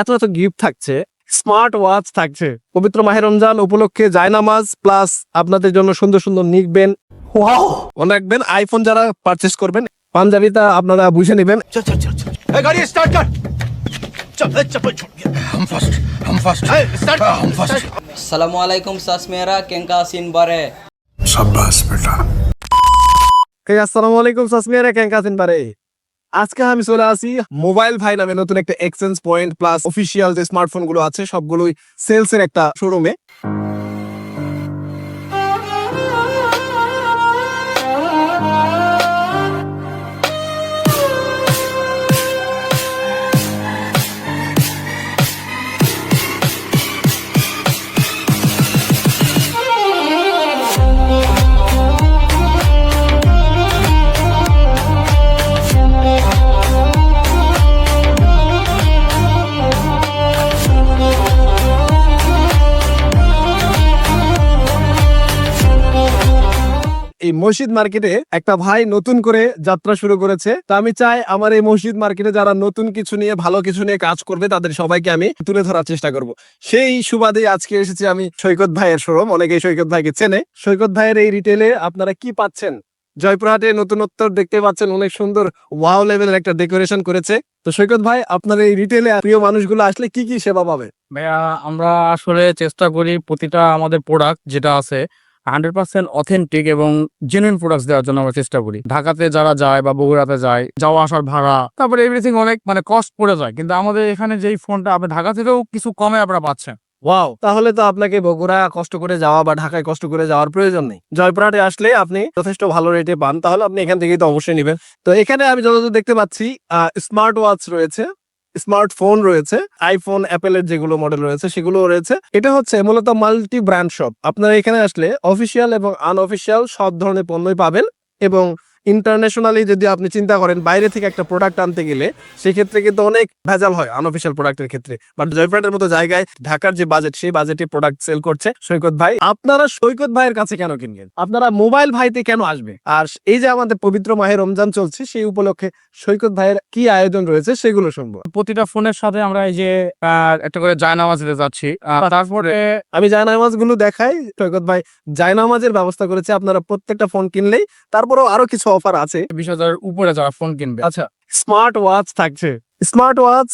এত এত গিফট থাকছে স্মার্ট ওয়াচ থাকছে। পবিত্র মাহের রমজান উপলক্ষে জায়নামাজ প্লাস আপনাদের জন্য সুন্দর সুন্দর নিখবেন। মনে রাখবেন আইফোন যারা পারচেস করবেন পাঞ্জাবিটা আপনারা বুঝে নেবেন। গাড়ি সালামু আলাইকুম সাসমেরা কেঙ্কা বারে? বেটা। আসসালামু আলাইকুম সাসমেরা কেঙ্কা আসিন বারে? আজকে আমি চলে আসি মোবাইল ভাই নামে নতুন একটা এক্সচেঞ্জ পয়েন্ট প্লাস অফিসিয়াল যে স্মার্টফোনগুলো আছে, সবগুলোই সেলস এর একটা শোরুমে এই মসজিদ মার্কেটে একটা ভাই নতুন করে যাত্রা শুরু করেছে। তো আমি চাই আমার এই মসজিদ মার্কেটে যারা নতুন কিছু নিয়ে, ভালো কিছু নিয়ে কাজ করবে, তাদের সবাইকে আমি তুলে ধরার চেষ্টা করব। সেই সুবাদে আজকে এসেছি আমি সৈকত ভাইয়ের শোরুম। অনেকেই সৈকত ভাইকে চেনে। সৈকত ভাইয়ের এই রিটেলে আপনারা কি পাচ্ছেন? জয়পুরহাটে নতুনত্ব দেখতে পাচ্ছেন, অনেক সুন্দর ওয়াও লেভেলের একটা ডেকোরেশন করেছে। তো সৈকত ভাই, আপনার এই রিটেলে প্রিয় মানুষগুলো আসলে কি কি সেবা পাবে? ভাইয়া, আমরা আসলে চেষ্টা করি প্রতিটা আমাদের প্রোডাক্ট যেটা আছে হান্ড্রেড পার্সেন্ট অথেন্টিক এবং জেনুইন প্রোডাক্টস দেওয়ার জন্য আমরা চেষ্টা করি। ঢাকাতে যারা যায় বা বগুড়াতে যায়, যাওয়া আসার ভাড়া, তারপরে এভরিথিং অনেক মানে কস্ট পড়ে যায়। কিন্তু আমাদের এখানে যেই ফোনটা আপনি ঢাকা থেকেও কিছু কমে আপনারা পাচ্ছেন। ওয়াও তাহলে তো আপনাকে বগুড়া কষ্ট করে যাওয়া বা ঢাকায় কষ্ট করে যাওয়ার প্রয়োজন নেই। জয়পুরহাটে আসলে আপনি যথেষ্ট ভালো রেটে পান, তাহলে আপনি এখান থেকেই তো অবশ্যই নেবেন। তো এখানে আমি যতদূর দেখতে পাচ্ছি স্মার্ট ওয়াচ রয়েছে। স্মার্টফোন রয়েছে, আইফোন, অ্যাপেলের যেগুলো মডেল রয়েছে সেগুলো রয়েছে। এটা হচ্ছে মূলত মাল্টি ব্র্যান্ড শপ আপনারা এখানে আসলে অফিসিয়াল এবং আনঅফিসিয়াল সব ধরনের পণ্যই পাবেন এবং ইন্টারন্যাশনালি যদি আপনি চিন্তা করেন বাইরে থেকে একটা প্রোডাক্ট আনতে গেলে সেক্ষেত্রে কিন্তু অনেক ভেজাল হয় আনঅফিসিয়াল প্রোডাক্টের ক্ষেত্রে। বাট জয়পুরহাটের মতো জায়গায় ঢাকার যে বাজেট সেই বাজেটে প্রোডাক্ট সেল করছে সৈকত ভাই। আপনারা সৈকত ভাইয়ের কাছে কেন কিনবেন আপনারা মোবাইল ভাইতে কেন আসবে? আর এই যে আমাদের পবিত্র মাহে রমজান চলছে সেই উপলক্ষে সৈকত ভাইয়ের কি আয়োজন রয়েছে সেগুলো শুনব। প্রতিটা ফোনের সাথে আমরা এই যে একটা করে জায়নামাজ দিতে যাচ্ছি তারপরে আমি জায়নামাজগুলো দেখাই সৈকত ভাই জায়নামাজের ব্যবস্থা করেছে। আপনারা প্রত্যেকটা ফোন কিনলেই তারপরেও আরও কিছু অফার আছে। বিশ হাজার উপরে যারা ফোন কিনবে। আচ্ছা স্মার্ট ওয়াচ থাকছে। স্মার্ট ওয়াচ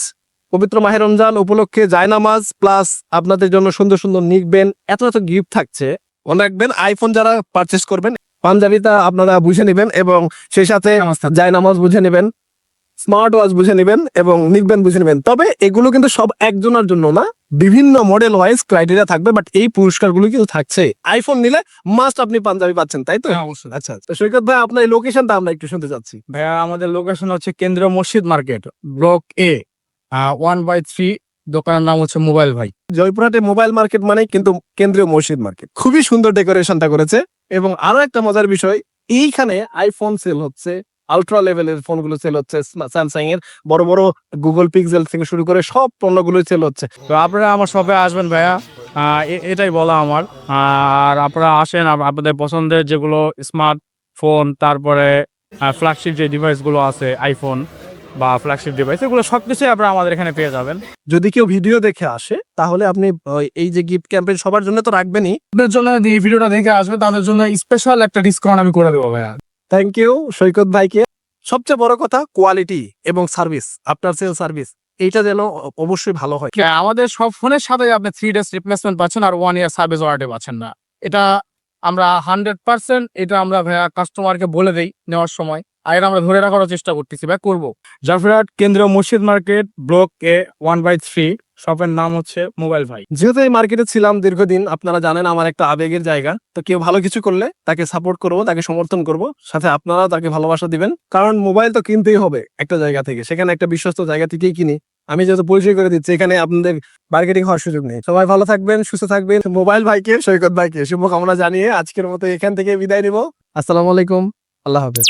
পবিত্র মাহের রমজান উপলক্ষে জায়নামাজ প্লাস আপনাদের জন্য সুন্দর সুন্দর নিকবেন এত এত গিফট থাকছে। মনে রাখবেন আইফোন যারা পারচেস করবেন পাঞ্জাবিটা আপনারা বুঝে নেবেন এবং সেই সাথে জায়নামাজ বুঝে নেবেন। স্মার্ট ওয়াচ বুঝে নেবেন এবং নিকবেন বুঝে নেবেন। তবে এগুলো কিন্তু সব একজনের জন্য না বিভিন্ন মডেল ওয়াইজ ক্রাইটেরিয়া থাকবে বাট এই পুরস্কারগুলো কিন্তু থাকছে। আইফোন নিলে মাস্ট আপনি পাঞ্জাবি পাচ্ছেন তাই তো? হ্যাঁ, অবশ্যই। আচ্ছা তো সৈকত ভাই আপনার লোকেশনটা আমরা একটু শুনতে চাচ্ছি। ভাইয়া আমাদের লোকেশন হচ্ছে কেন্দ্রীয় মসজিদ market block A one by three দোকানের নাম হচ্ছে মোবাইল ভাই। জয়পুরহাটে মোবাইল মার্কেট মানে কিন্তু কেন্দ্রীয় মসজিদ মার্কেট। খুবই সুন্দর ডেকোরেশনটা করেছে এবং আরও একটা মজার বিষয় এইখানে আইফোন সেল হচ্ছে আলট্রা লেভেলের ফোনগুলো সেল হচ্ছে স্যামসাং এর বড় বড় গুগল পিক্সেল থেকে শুরু করে সব পণ্যগুলো সেল হচ্ছে। তো আপনারা আমার শপে আসবেন ভাইয়া। এটাই বলা আমার। আর আপনারা আসেন আপ- আপনাদের পছন্দের যেগুলো স্মার্ট ফোন তারপরে ফ্ল্যাগশিপ যে ডিভাইসগুলো আছে আইফোন বা ফ্ল্যাগশিপ ডিভাইস এগুলো সবকিছুই আপনারা আমাদের এখানে পেয়ে যাবেন। যদি কেউ ভিডিও দেখে আসে তাহলে আপনি এই যে গিফট ক্যাম্পেইন সবার জন্য তো রাখবেনই। আপনাদের জন্য এই ভিডিওটা দেখে আসবে তাদের জন্য স্পেশাল একটা ডিসকাউন্ট আমি করে দেবো ভাইয়া। থ্যাংক ইউ সৈকত ভাইকে। সবচেয়ে বড় কথা কোয়ালিটি এবং সার্ভিস আফটার সেল সার্ভিস এইটা যেন অবশ্যই ভালো হয়। হ্যাঁ, আমাদের সব ফোনের সাথে আপনি থ্রি ডেজ রিপ্লেসমেন্ট পাচ্ছেন আর ওয়ান ইয়ার সার্ভিস ওয়ারেন্টি পাচ্ছেন না। এটা আমরা হান্ড্রেড পার্সেন্ট এটা আমরা ভাইয়া কাস্টমারকে বলে দেই নেওয়ার সময়। আর এটা আমরা ধরে রাখার চেষ্টা করতেছি ভাই করব। জাফরাট কেন্দ্রীয় মসজিদ market block A one by three শপের নাম হচ্ছে মোবাইল ভাই। যেহেতু এই মার্কেটে ছিলাম দীর্ঘদিন, আপনারা জানেন আমার একটা আবেগের জায়গা। তো কেউ ভালো কিছু করলে তাকে সাপোর্ট করব, তাকে সমর্থন করব, সাথে আপনারা তাকে ভালোবাসা দিবেন। কারণ মোবাইল তো কিনতেই হবে একটা জায়গা থেকে, সেখানে একটা বিশ্বস্ত জায়গা থেকেই কিনি। আমি যেহেতু পরিচয় করে দিচ্ছি, এখানে আপনাদের মার্কেটিং হওয়ার সুযোগ নেই। সবাই ভালো থাকবেন, সুস্থ থাকবেন। মোবাইল ভাইকে, সৈকত ভাইকে, শুভকামনা জানিয়ে আজকের মতো এখান থেকে বিদায় নিব। আসসালামু আলাইকুম, আল্লাহ হাফেজ।